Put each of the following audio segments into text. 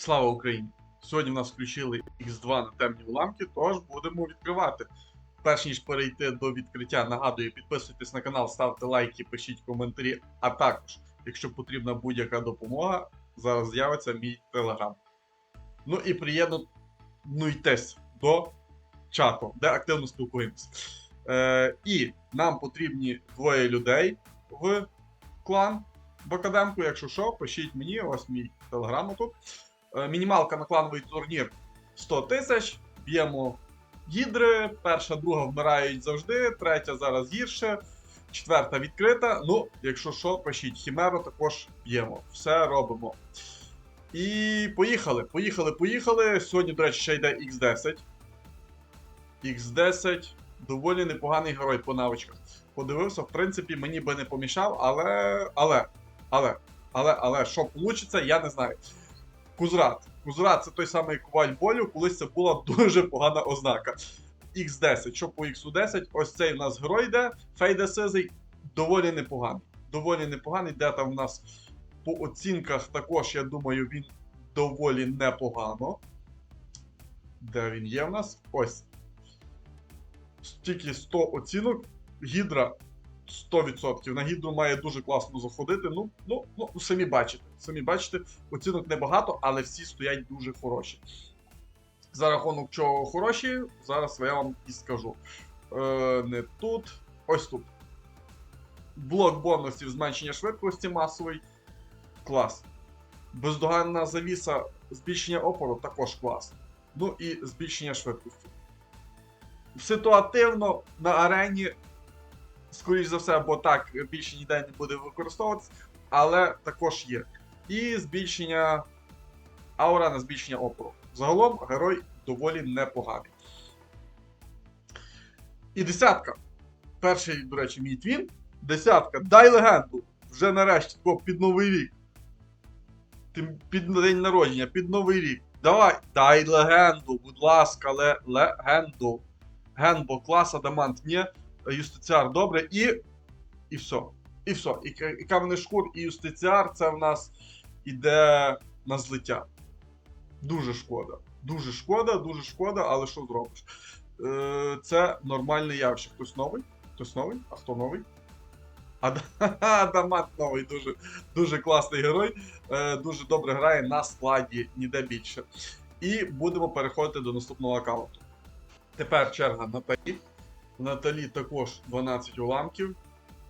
Слава Україні! Сьогодні в нас включили X2 на темні уламки, тож будемо відкривати. Перш ніж перейти до відкриття, нагадую, підписуйтесь на канал, ставте лайки, пишіть коментарі. А також, якщо потрібна будь-яка допомога, зараз з'явиться мій телеграм. Ну і приєднуйтесь до чату, де активно спілкуємося. Е, і нам потрібні двоє людей в клан в академку. Якщо що, пишіть мені, ось мій телеграм тут. Е, Мінімалка на клановий турнір 100 тисяч. Б'ємо гідри. Перша, друга вмирають завжди, третя зараз гірше, четверта відкрита. Ну, якщо що, пишіть Хімеру, також б'ємо. Все робимо. І поїхали. Поїхали, поїхали. Сьогодні, до речі, ще йде X10. X10. Доволі непоганий герой по навичках. Подивився, в принципі, мені би не помішав, але. Але. Але. Але, але, що вийде, я не знаю. Кузрат. Кузрат це той самий коваль болю, колись це була дуже погана ознака. X10. Що по X10? Ось цей в нас герой йде. Фейде Сизий доволі непоганий. Доволі непоганий. Де там в нас по оцінках також, я думаю, він доволі непогано. Де він є в нас? Ось. Тільки 100 оцінок. Гідра 100%. На гідру має дуже класно заходити. Ну, ну, ну, самі бачите. Самі бачите, оцінок небагато, але всі стоять дуже хороші. За рахунок чого хороші, зараз я вам і скажу. Е, не тут, ось тут. Блок бонусів зменшення швидкості масовий. Клас. Бездоганна завіса збільшення опору також клас. Ну і збільшення швидкості. Ситуативно на арені скоріш за все, бо так більше ніде не буде використовуватися, але також є. І збільшення аура на збільшення опору. Загалом герой доволі непоганий. І десятка. Перший, до речі, мій твін. Десятка. Дай легенду. Вже нарешті бо під новий рік. Під день народження, під новий рік. Давай, дай легенду, будь ласка, ле, легенду. Генбо, клас, адамант, ні. Юстиціар добре, і. І все. І все. І, і каменний шкур, і юстиціар це в нас іде на злиття. Дуже шкода. Дуже шкода, дуже шкода, але що зробиш? Е, це нормальне явище. Хтось новий? Хтось новий? А хто новий? Ада- Адамант новий, дуже, дуже класний герой. Е, дуже добре грає на складі, ніде більше. І будемо переходити до наступного аккаунту. Тепер черга Наталі. У Наталі також 12 уламків,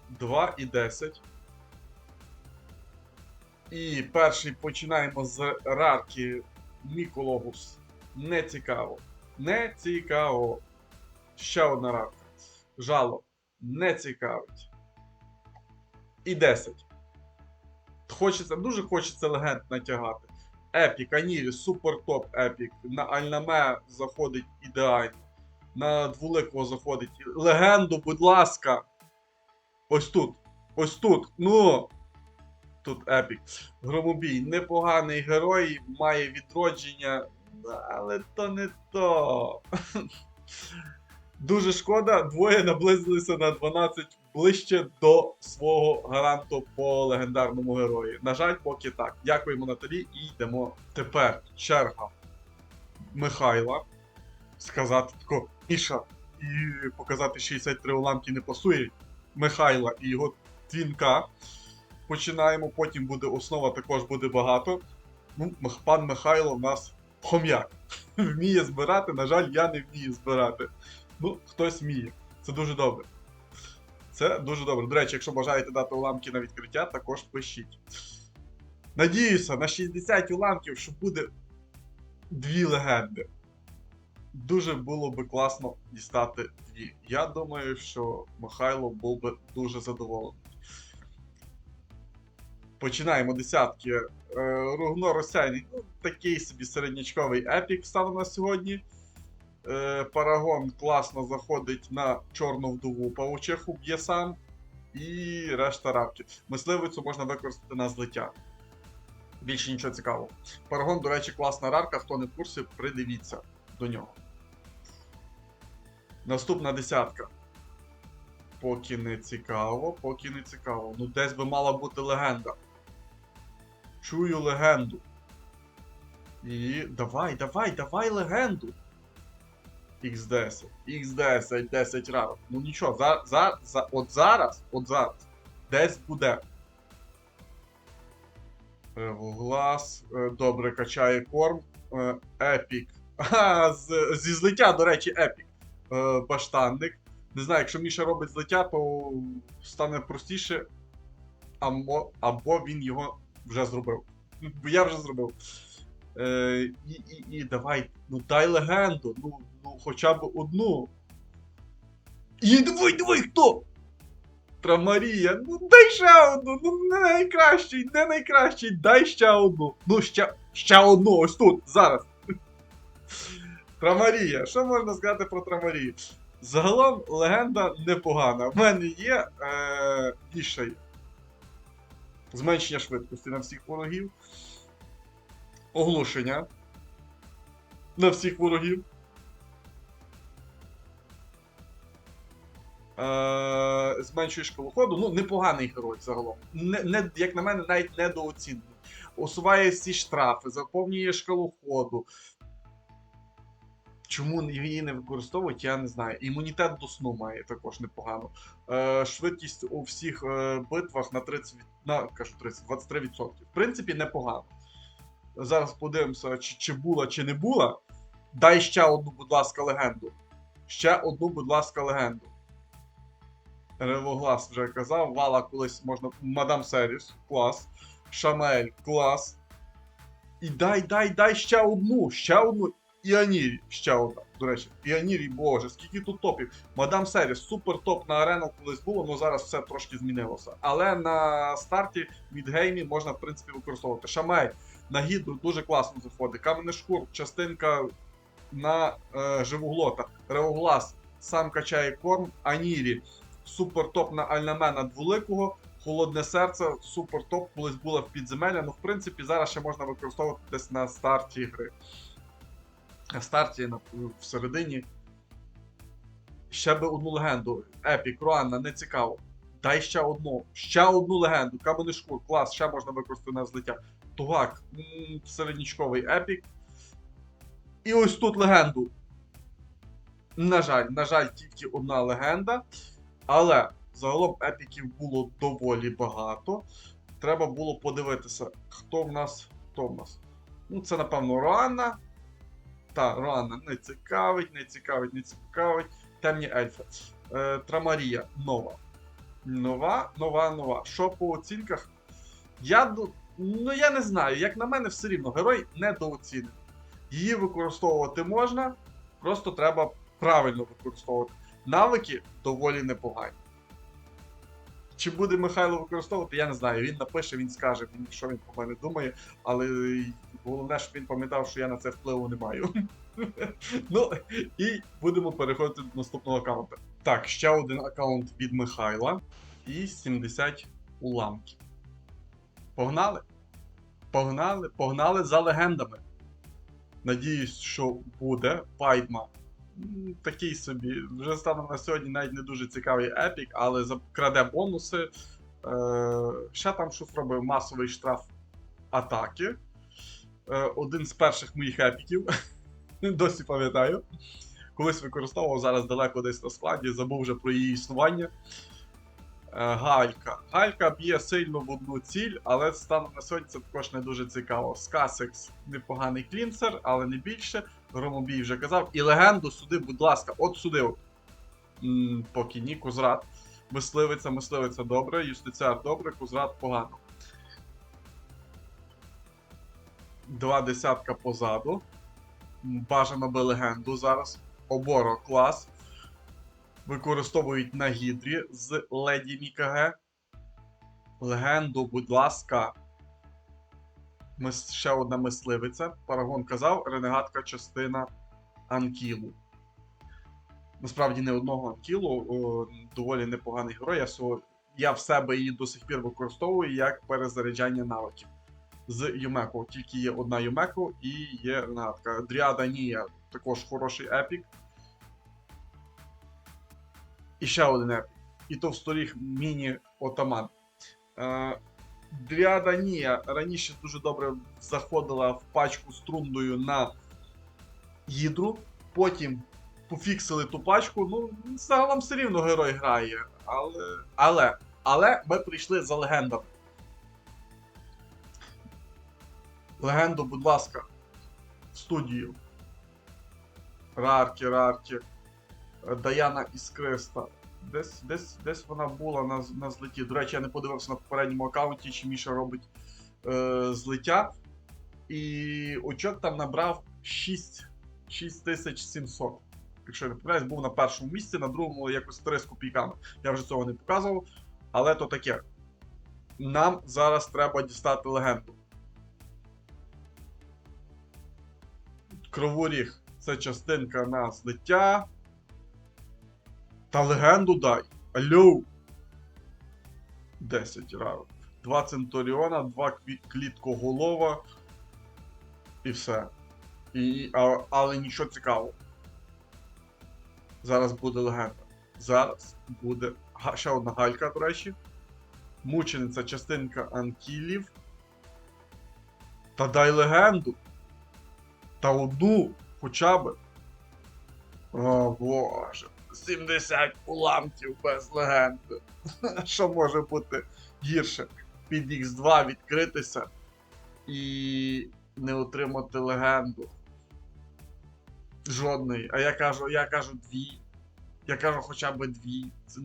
2 і 10. І перший починаємо з рарки Мікологус. Не цікаво. Не цікаво. Ще одна рарка. Жало. Не цікавить. І 10. Хочеться, дуже хочеться легенд натягати. Епік, Анірі, супер топ епік. На Альнаме заходить ідеально на двуликого заходить. Легенду, будь ласка. Ось тут. Ось тут. Ну. Тут епік. Громобій. Непоганий герой, має відродження. Але то не то. Дуже шкода, двоє наблизилися на 12 ближче до свого гаранту по легендарному герої. На жаль, поки так. Дякуємо Наталі і йдемо. Тепер черга Михайла сказати тако Міша і показати 63 уламки не пасує. Михайла і його твінка. Починаємо, потім буде основа, також буде багато. Ну, пан Михайло в нас хом'як. Вміє збирати, на жаль, я не вмію збирати. Ну, хтось вміє. Це дуже добре. Це дуже добре. До речі, якщо бажаєте дати уламки на відкриття, також пишіть. Надіюся, на 60 уламків, що буде дві легенди дуже було би класно дістати дві. Я думаю, що Михайло був би дуже задоволений. Починаємо десятки. Е, Ругно Росяйний, ну, такий собі середнячковий епік став на сьогодні. Е, Парагон класно заходить на чорну вдову паучиху, б'є сам. І решта рапки. Мисливицю можна використати на злиття. Більше нічого цікавого. Парагон, до речі, класна рарка. Хто не в курсі, придивіться до нього. Наступна десятка. Поки не цікаво, поки не цікаво. Ну, десь би мала бути легенда. Чую легенду. І давай, давай, давай легенду. X10, X10, 10 разів. Ну нічого, за, за, за, от зараз, от зараз, десь буде. Глаз, добре качає корм. Е, Епік. Зі злиття, до речі, епік. Е, Баштанник. Не знаю, якщо Міша робить злиття, то стане простіше. Або, або він його вже зробив. Я вже зробив. Е, і, і, і давай, ну дай легенду, ну, ну хоча б одну. І давай, давай, хто? Трамарія, ну дай ще одну, ну не найкращий, не найкращий, дай ще одну. Ну, ще, ще одну, ось тут, зараз. Трамарія. Що можна сказати про Трамарію? Загалом легенда непогана. В мене є е, вішай. Зменшення швидкості на всіх ворогів. Оглушення. На всіх ворогів. Е, зменшує шкалу ходу. Ну, непоганий герой загалом. Не, не, як на мене, навіть недооцінений. Усуває всі штрафи, заповнює шкалу ходу. Чому її не використовують, я не знаю. Імунітет до сну має також непогано. Е, швидкість у всіх е, битвах на 30, на, кажу 30, 23%. В принципі, непогано. Зараз подивимося, чи, чи була, чи не була. Дай ще одну, будь ласка, легенду. Ще одну, будь ласка, легенду. Ревоглас вже казав. Вала колись можна. Мадам Серіс, клас. Шамель, клас. І дай, дай, дай ще одну, ще одну. Іанірі, ще одна. До речі, Іанірі, боже, скільки тут топів. Мадам Серіс, супер топ на арену колись було, але зараз все трошки змінилося. Але на старті від геймі можна, в принципі, використовувати. Шамель на гідру дуже класно заходить. Каменний шкур, частинка на е, живоглота. Реоглас сам качає корм. Анірі. Супер топ на Альнамена двуликого. Холодне серце, супер топ, колись була в підземелля. Ну, в принципі, зараз ще можна використовувати десь на старті гри. На старті, на, всередині. Ще би одну легенду. Епік, Руанна, не цікаво. Дай ще одну. Ще одну легенду. Каменний шкур, клас, ще можна використати на злиття. Тугак, м, середнячковий епік. І ось тут легенду. На жаль, на жаль, тільки одна легенда. Але загалом епіків було доволі багато. Треба було подивитися, хто в нас. Хто в нас? Ну, це, напевно, Роанна. Та, Роанна не цікавить, не цікавить, не цікавить. Темні ельфи. Е, Трамарія нова. Нова, нова, нова. Що по оцінках? Я Ну, я не знаю. Як на мене, все рівно, герой недооцінений. Її використовувати можна, просто треба правильно використовувати. Навики доволі непогані. Чи буде Михайло використовувати, я не знаю. Він напише, він скаже, що він про мене думає, але головне, щоб він пам'ятав, що я на це впливу не маю. ну, і будемо переходити до наступного аккаунта. Так, ще один аккаунт від Михайла і 70 уламків. Погнали? Погнали, погнали за легендами. Надіюсь, що буде. Пайдма. Такий собі. Вже станом на сьогодні навіть не дуже цікавий епік, але краде бонуси. Е, ще там щось робив масовий штраф атаки. Е, один з перших моїх епіків. Досі пам'ятаю. Колись використовував зараз далеко десь на складі, забув вже про її існування. Е, Галька. Галька б'є сильно в одну ціль, але станом на сьогодні це також не дуже цікаво. Скасекс непоганий клінсер, але не більше. Громобій вже казав. І легенду сюди, будь ласка, от. М, Поки ні, Кузрат. Мисливиця, мисливиця добре, юстиціар добре, Кузрат погано. Два десятка позаду. Бажано би легенду зараз. Оборо клас використовують на гідрі з Леді Мікаге. Легенду, будь ласка. Мис... Ще одна мисливиця. Парагон казав, ренегатка частина Анкілу. Насправді не одного Анкілу, о, доволі непоганий герой. Я, всього... я в себе її до сих пір використовую як перезаряджання навиків. З Юмеко. Тільки є одна Юмеко і є ренегатка. Дріада Нія також хороший епік. І ще один епік. І то в сторіг міні-отаман. Е, Дріада ні, раніше дуже добре заходила в пачку з трундою на гідру, потім пофіксили ту пачку. Ну, загалом все рівно герой грає. Але. Але. Але ми прийшли за легендами. Легенду, будь ласка, в студію. Раркі, Раркі. Даяна Іскриста. Десь, десь, десь вона була на, на злеті. До речі, я не подивився на попередньому аккаунті, чи Міша робить е, злиття. І очок там набрав 6, 6700. Якщо я не помиляюсь, був на першому місці, на другому якось 3 з копійками. Я вже цього не показував. Але то таке. Нам зараз треба дістати легенду. Кроворіг це частинка на злиття. Та легенду дай. Алло. 10 рарок. 2 Центуріона, 2 кві- кліткоголова. І все. І, а, але нічого цікавого. Зараз буде легенда. Зараз буде ще одна галька, до речі. Мучениця частинка анкілів. Та дай легенду. Та одну хоча б. О боже. 70 уламків без легенди. Що може бути гірше? Під X2 відкритися і не отримати легенду. Жодної. А я кажу, я кажу дві. Я кажу хоча б дві. Це...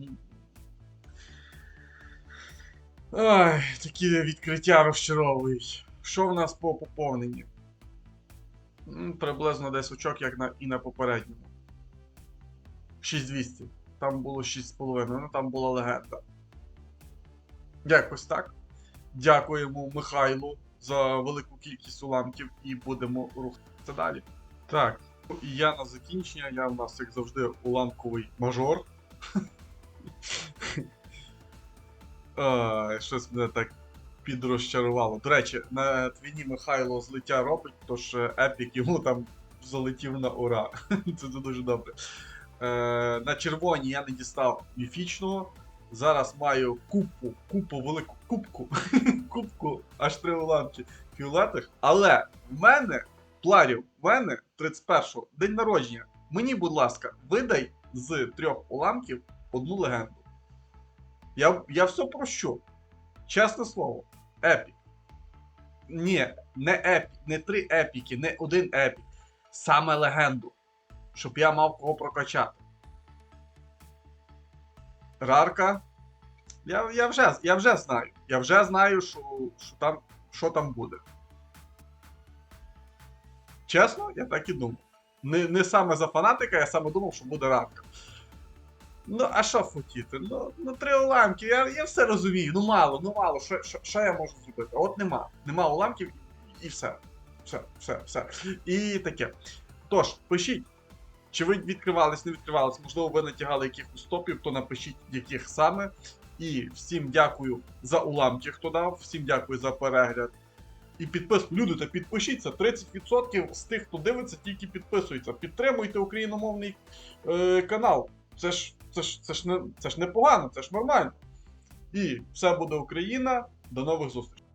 Ай, такі відкриття розчаровують. Що в нас по поповненні? Приблизно десь очок, як на, і на попередньому. 6200. Там було 6,5, ну там була легенда. Якось так. Дякуємо Михайлу за велику кількість уламків і будемо рухатися далі. Так, і я на закінчення, я в нас, як завжди, уламковий мажор. Щось мене так підрозчарувало. До речі, на твіні Михайло злиття робить, тож е, епік йому там залетів на ура. Це дуже добре. Е, на червоній я не дістав міфічного. Зараз маю купу, купу, велику кубку, кубку аж три уламки фіолетих. Але в мене, пларів, в мене 31-го день народження. Мені, будь ласка, видай з трьох уламків одну легенду. Я, я все прощу. Чесне слово. Епік. Ні, не епік, не три епіки, не один епік. Саме легенду. Щоб я мав кого прокачати. Рарка. Я, я, вже, я вже знаю. Я вже знаю, що, що, там, що там буде. Чесно, я так і думав. Не, не саме за фанатика, я саме думав, що буде рарка. Ну, а що хотіти? Ну, ну три уламки, я, я все розумію. Ну мало, ну мало. Що, що, що я можу зробити? От нема. Нема уламків і, все. Все, все, все. І таке. Тож, пишіть. Чи ви відкривались, не відкривались, можливо, ви натягали якихось стопів, то напишіть, яких саме. І всім дякую за уламки, хто дав, всім дякую за перегляд. І підписку. Люди, та підпишіться. 30% з тих, хто дивиться, тільки підписуються. Підтримуйте україномовний е, канал. Це ж, це, ж, це, ж не, це ж непогано, це ж нормально. І все буде Україна. До нових зустрічей.